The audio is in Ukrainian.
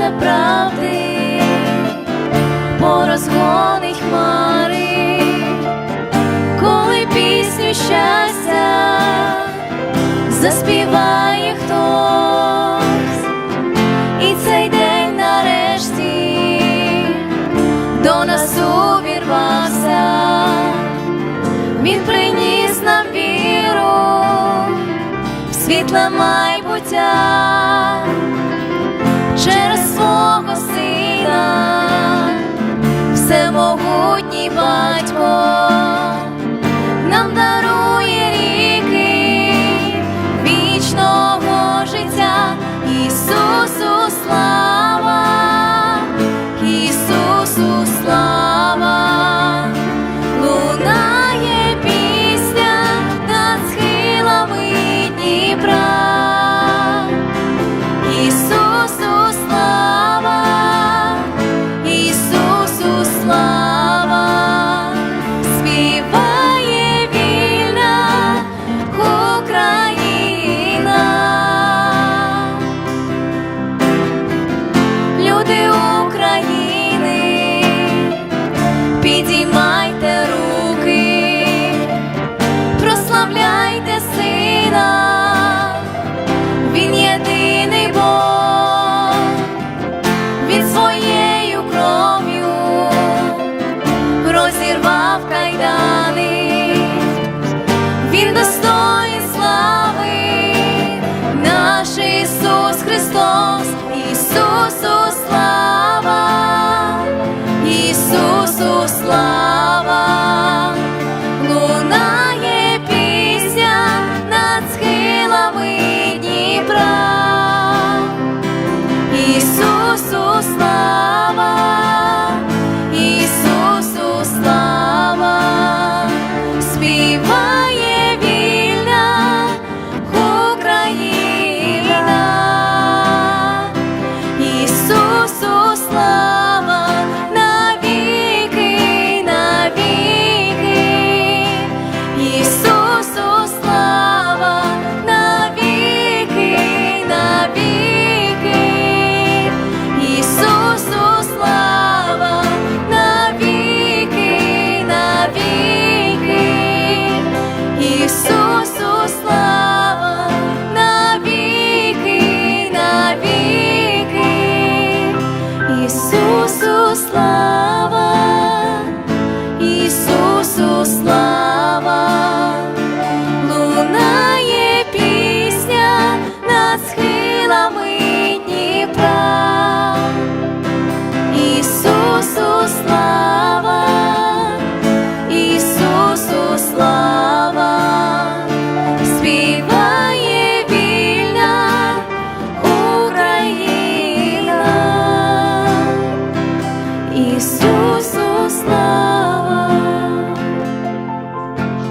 сонце правди, бо розгонить хмари, коли пісню щастя заспіває хтось, і цей день нарешті до нас увірвався, він приніс нам віру в світле майбуття. gera fogo. Наш Ісус Христос,